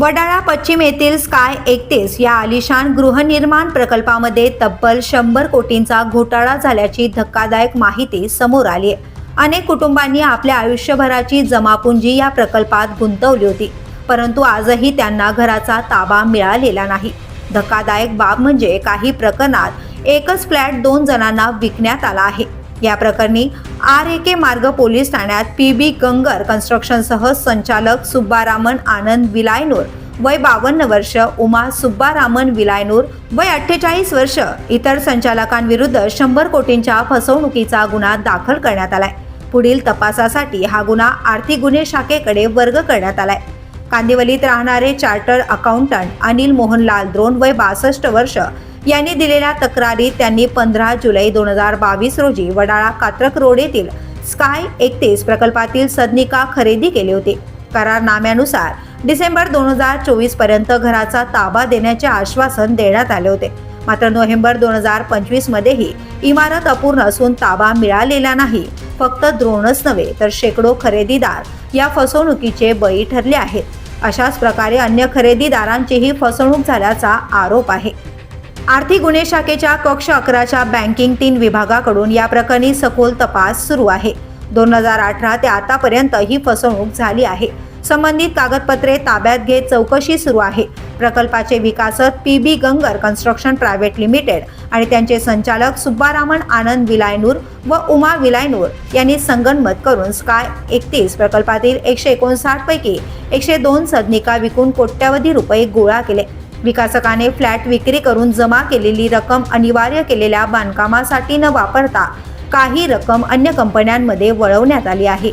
वडाळा पश्चिम येथील स्काय एकतीस या आलिशान गृहनिर्माण प्रकल्पामध्ये तब्बल शंभर कोटींचा घोटाळा झाल्याची धक्कादायक माहिती समोर आली आहे. अनेक कुटुंबांनी आपल्या आयुष्यभराची जमापुंजी या प्रकल्पात गुंतवली होती परंतु आजही त्यांना घराचा ताबा मिळालेला नाही. धक्कादायक बाब म्हणजे काही प्रकरणात एकच फ्लॅट दोन जणांना विकण्यात आला आहे. या प्रकरणी आर ए के मार्ग पोलीस ठाण्यात पी बी गंगर कन्स्ट्रक्शनसह संचालक सुब्बारामन आनंद विलायनूर वय बावन्न वर्ष उमा सुब्बारामन विलायनूर वय अठ्ठेचाळीस वर्ष इतर संचालकांविरुद्ध शंभर कोटींच्या फसवणुकीचा गुन्हा दाखल करण्यात आलाय. पुढील तपासासाठी हा गुन्हा आर्थिक गुन्हे शाखेकडे वर्ग करण्यात आलाय. कांदिवलीत राहणारे चार्टर्ड अकाउंटंट अनिल मोहनलाल द्रोण वय बासष्ट वर्ष यांनी दिलेल्या तक्रारीत त्यांनी पंधरा जुलै दोन हजार बावीस रोजी वडाळा कात्रक रोड येथील स्काय एकतीस प्रकल्पातील सदनिका खरेदी केली होती. करारनाम्यानुसार डिसेंबर दोन हजार चोवीसपर्यंत घराचा ताबा देण्याचे आश्वासन देण्यात आले होते. मात्र नोव्हेंबर दोन हजार पंचवीस मध्येही इमारत अपूर्ण असून ताबा मिळालेला नाही. फक्त द्रोणच नव्हे तर शेकडो खरेदीदार या फसवणुकीचे बळी ठरले आहेत. अशाच प्रकारे अन्य खरेदीदारांचीही फसवणूक झाल्याचा आरोप आहे. आर्थिक गुन्हे शाखेच्या कक्ष अकराच्या बँकिंग तीन विभागाकडून या प्रकरणी सखोल तपास सुरू आहे. दोन हजार अठरा ते आतापर्यंत ही फसवणूक झाली आहे. संबंधित कागदपत्रे ताब्यात घेत चौकशी सुरू आहे. प्रकल्पाचे विकासक P B Gangar construction private limited आणि त्यांचे संचालक सुब्बारामन आनंद विलायनूर व उमा विलायनूर यांनी संगनमत करून स्काय एकतीस प्रकल्पातील एकशे एकोणसाठ पैकी एकशे दोन सदनिका विकून कोट्यवधी रुपये गोळा केले. विकासकाने फ्लॅट विक्री करून जमा केलेली रक्कम अनिवार्य केलेल्या बांधकामासाठी न वापरता काही रक्कम अन्य कंपन्यांमध्ये वळवण्यात आली आहे.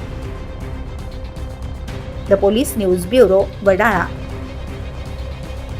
The police news bureau Wadala.